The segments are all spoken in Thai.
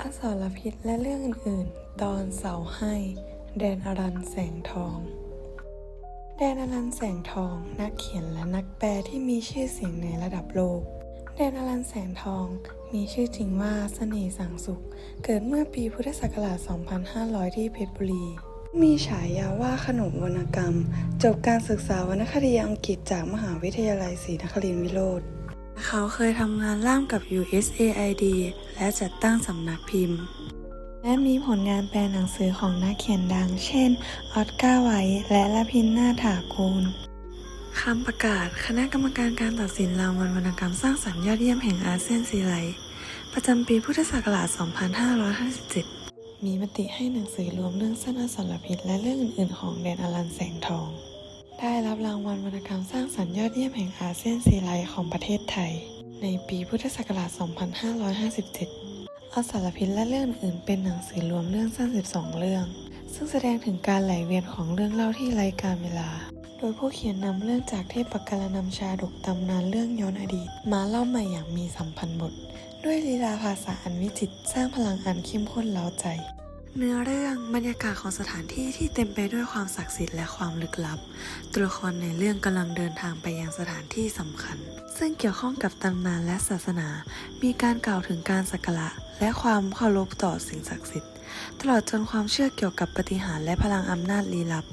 อสรพิษและเรื่องอื่นๆ ตอนเสาให้ แดนอรันแสงทอง แดนอรันแสงทองนักเขียนและนักแปลที่มีชื่อเสียงในระดับโลก แดนอรันแสงทองมีชื่อจริงว่าเสน่ห์สังสุข เกิดเมื่อปีพุทธศักราช 2500 ที่เพชรบุรี มีฉายาว่าขนมวรรณกรรม จบการศึกษาวรรณคดีอังกฤษจากมหาวิทยาลัยศรีนครินทรวิโรธ เขาเคยทำงานร่วมกับ USAID และจัดตั้งสำนักพิมพ์ และมีผลงานแปลหนังสือของนักเขียนดัง เช่น ออสการ์ไวท์และละพินนาถากูลคำประกาศ คณะกรรมการการตัดสินรางวัลวรรณกรรมสร้างสรรค์ยอดเยี่ยมแห่งอาเซียนซีไลท์ประจำปีพุทธศักราช 2557 มีมติให้หนังสือรวมเรื่องสั้นอสรพิษและเรื่องอื่นๆ ของแดนอลันแสงทอง ได้รับรางวัลวรรณกรรมสร้างสรรค์ยอดเยี่ยมแห่งอาเซียนซีไลท์ของประเทศไทย ในปีพุทธศักราช 2557อสารพิษและเรื่องอื่นเป็นหนังสือรวมเรื่องสั้น 12 เรื่อง ซึ่งแสดงถึงการไหลเวียนของเรื่องเล่าที่ไร้กาลเวลา โดยผู้เขียนนำเรื่องจากเทพปกรณำชาดกตำนานเรื่องย้อนอดีต มาเล่าใหม่อย่างมีสัมพันธ์บท ด้วยลีลาภาษาอันวิจิตรสร้างพลังอันเข้มข้นเล้าใจ เนื้อเรื่องบรรยากาศของสถานที่ที่เต็มไปด้วยความศักดิ์สิทธิ์และความลึกลับ ตัวละครในเรื่องกำลังเดินทางไปยังสถานที่สำคัญ ซึ่งเกี่ยวข้องกับตำนานและศาสนา มีการกล่าวถึงการสักการะและความเคารพต่อสิ่งศักดิ์สิทธิ์ ตลอดจนความเชื่อเกี่ยวกับปฏิหารและพลังอำนาจลี้ลับ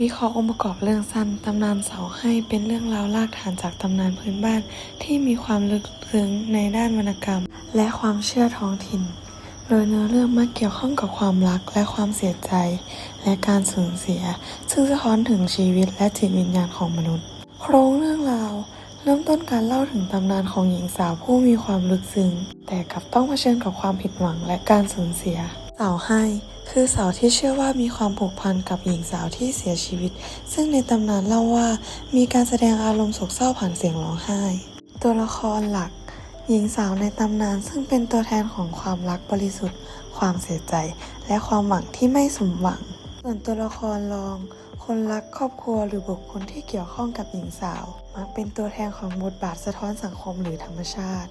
วิเคราะห์องค์ประกอบเรื่องสั้นตำนานเสาให้เป็นเรื่องราวลากฐานจากตำนานพื้นบ้าน ที่มีความลึกซึ้งในด้านวรรณกรรม และความเชื่อท้องถิ่น ดยเนื้อเรื่องมักเกี่ยวข้องกับความรักและความเสียใจ และการสูญเสีย ซึ่งสะท้อนถึงชีวิตและจิตวิญญาณของมนุษย์ โครงเรื่องราวเริ่มต้นการเล่าถึงตำนานของหญิงสาวผู้มีความลึกซึ้งแต่กลับต้องเผชิญกับความผิดหวังและการสูญเสีย สาวให้ คือสาวที่เชื่อว่ามีความผูกพันกับหญิงสาวที่เสียชีวิต ซึ่งในตำนานเล่าว่ามีการแสดงอารมณ์โศกเศร้าผ่านเสียงร้องไห้ ตัวละครหลัก หญิงสาวในตำนานซึ่งเป็นตัวแทนของความรักบริสุทธิ์ ความเสียใจ และความหวังที่ไม่สมหวัง ส่วนตัวละครรอง คนรักครอบครัวหรือบุคคลที่เกี่ยวข้องกับหญิงสาว มักเป็นตัวแทนของบทบาทสะท้อนสังคมหรือธรรมชาติ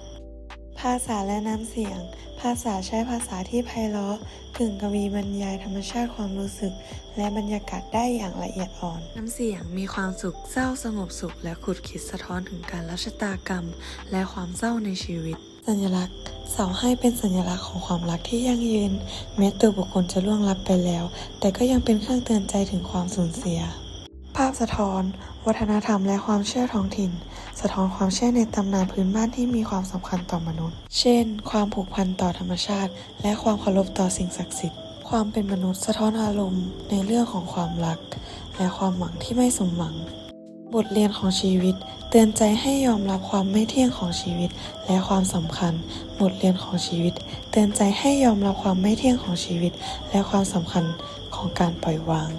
ภาษาและน้ำเสียง ภาษาใช้ภาษาที่ไพเราะกึ่งกวีบรรยายธรรมชาติความรู้สึก และบรรยากาศได้อย่างละเอียดอ่อน น้ำเสียงมีความสุขเศร้าสงบสุข และขุดคิดสะท้อนถึงการรัชตากรรม และความเศร้าในชีวิต สัญลักษณ์ เสาให้เป็นสัญลักษณ์ของความรักที่ยั่งยืน แม้ตัวบุคคลจะล่วงลับไปแล้ว แต่ก็ยังเป็นเครื่องเตือนใจถึงความสูญเสีย ภาพสะท้อน วัฒนธรรมและความเชื่อท้องถิ่น สะท้อนความเชื่อในตำนานพื้นบ้านที่มีความสำคัญต่อมนุษย์ เช่น ความผูกพันต่อธรรมชาติ และความเคารพต่อสิ่งศักดิ์สิทธิ์ ความเป็นมนุษย์สะท้อนอารมณ์ในเรื่องของความรัก และความหวังที่ไม่สมหวัง บทเรียนของชีวิต เตือนใจให้ยอมรับความไม่เที่ยงของชีวิต และความสำคัญ บทเรียนของชีวิต เตือนใจให้ยอมรับความไม่เที่ยงของชีวิต และความสำคัญของการปล่อยวาง